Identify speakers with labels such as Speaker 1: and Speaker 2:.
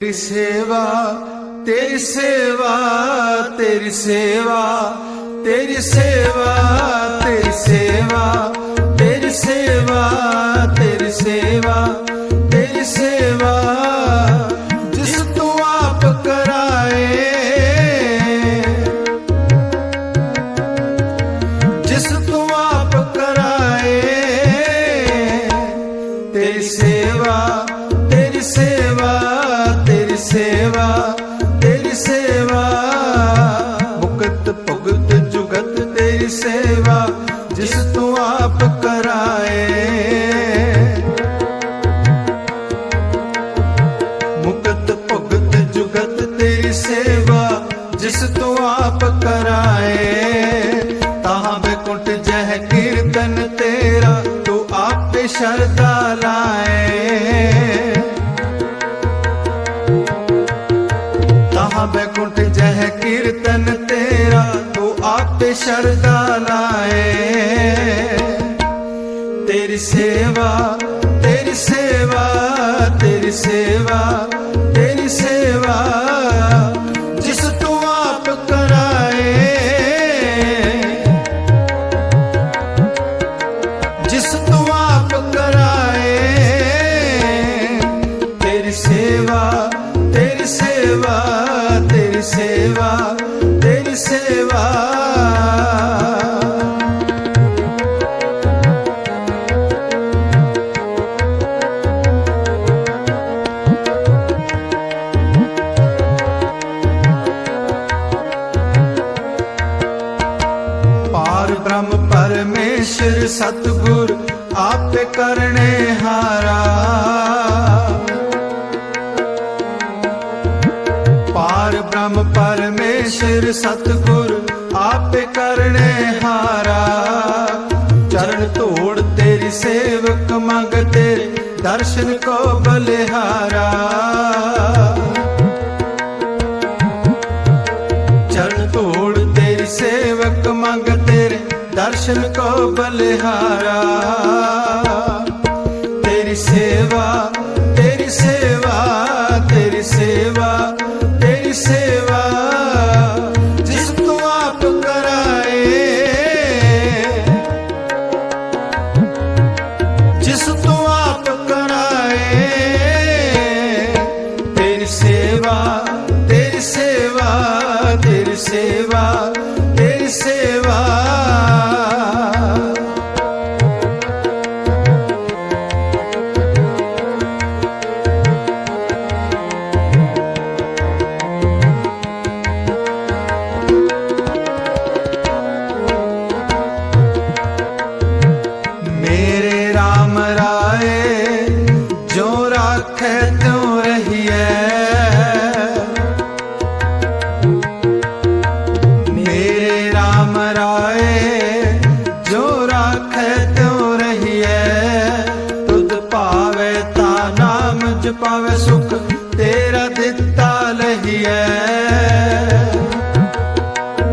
Speaker 1: ਤੇਰੀ ਸੇਵਾ ਤੇਰੀ ਸੇਵਾ ਤੇਰੀ ਸੇਵਾ ਤੇਰੀ ਸੇਵਾ ਤੇਰੀ ਸੇਵਾ ਤੇਰੀ ਸੇਵਾ ਤੇਰੀ ਸੇਵਾ ਤੇਰੀ ਸੇਵਾ, ਜਿਸ ਤੂੰ ਆਪ ਕਰਾਏ। ਜਿਸ ਤੂੰ ਆਪ ਕਰਾਏ। ਤੇਰੀ ਸੇਵਾ ਤੇਰੀ ਸੇਵਾ ਸੇਵਾ, ਤੇਰੀ ਸੇਵਾ। ਮੁਕਤ, ਭੁਗਤ, ਜੁਗਤ ਤੇਰੀ ਸੇਵਾ, ਜਿਸ ਤੂੰ ਆਪ ਕਰਾਏ। ਮੁਕਤ, ਭੁਗਤ, ਜੁਗਤ ਤੇਰੀ ਸੇਵਾ, ਜਿਸ ਤੂੰ ਆਪ ਕਰਾਏ। ਤਾਹਾਂ ਬੇਕੁੰਟ ਜਹ ਕੀਰਤਨ ਤੇਰਾ, ਤੂੰ ਆਪੇ ਸ਼ਰਧਾ ਲਾਏ। बैकुंठ जह कीर्तन तेरा तो आप शरदा लाए तेरी सेवा तेरी सेवा तेरी सेवा ਸੇਵਾ ਤੇਰੀ ਸੇਵਾ। ਪਾਰ ਬ੍ਰਹਮ ਪਰਮੇਸ਼ਰ ਸਤਗੁਰ ਆਪੇ ਕਰਨੇ ਹਾਰਾ। ਪਾਰ ਬ੍ਰਹਮ ਪਰਮੇਸ਼ਰ ਸਤਗੁਰ ਆਪੇ ਕਰਨੇ ਹਾਰਾ। ਚਰਨ ਧੂੜ ਤੇਰੀ ਸੇਵਕ, ਮੰਗ ਤੇਰੇ ਦਰਸ਼ਨ ਕੋ ਬਲਿਹਾਰਾ। ਚਰਨ ਧੂੜ ਤੇਰੀ ਸੇਵਕ, ਮੰਗ ਤੇਰੇ ਦਰਸ਼ਨ ਕੋ ਬਲਿਹਾਰਾ। ਤੇਰੀ ਸੇਵਾ ਆਪ ਕਰਾਏ। ਜਿਸ ਤੋਂ ਆਪ ਕਰਾਏ। ਤੇਰੀ ਸੇਵਾ ਤੇਰੀ ਸੇਵਾ ਤੇਰੀ ਸੇਵਾ। ਪਾਵੇ ਸੁਖ ਤੇਰਾ ਦਿੱਤਾ ਲਹੀਐ।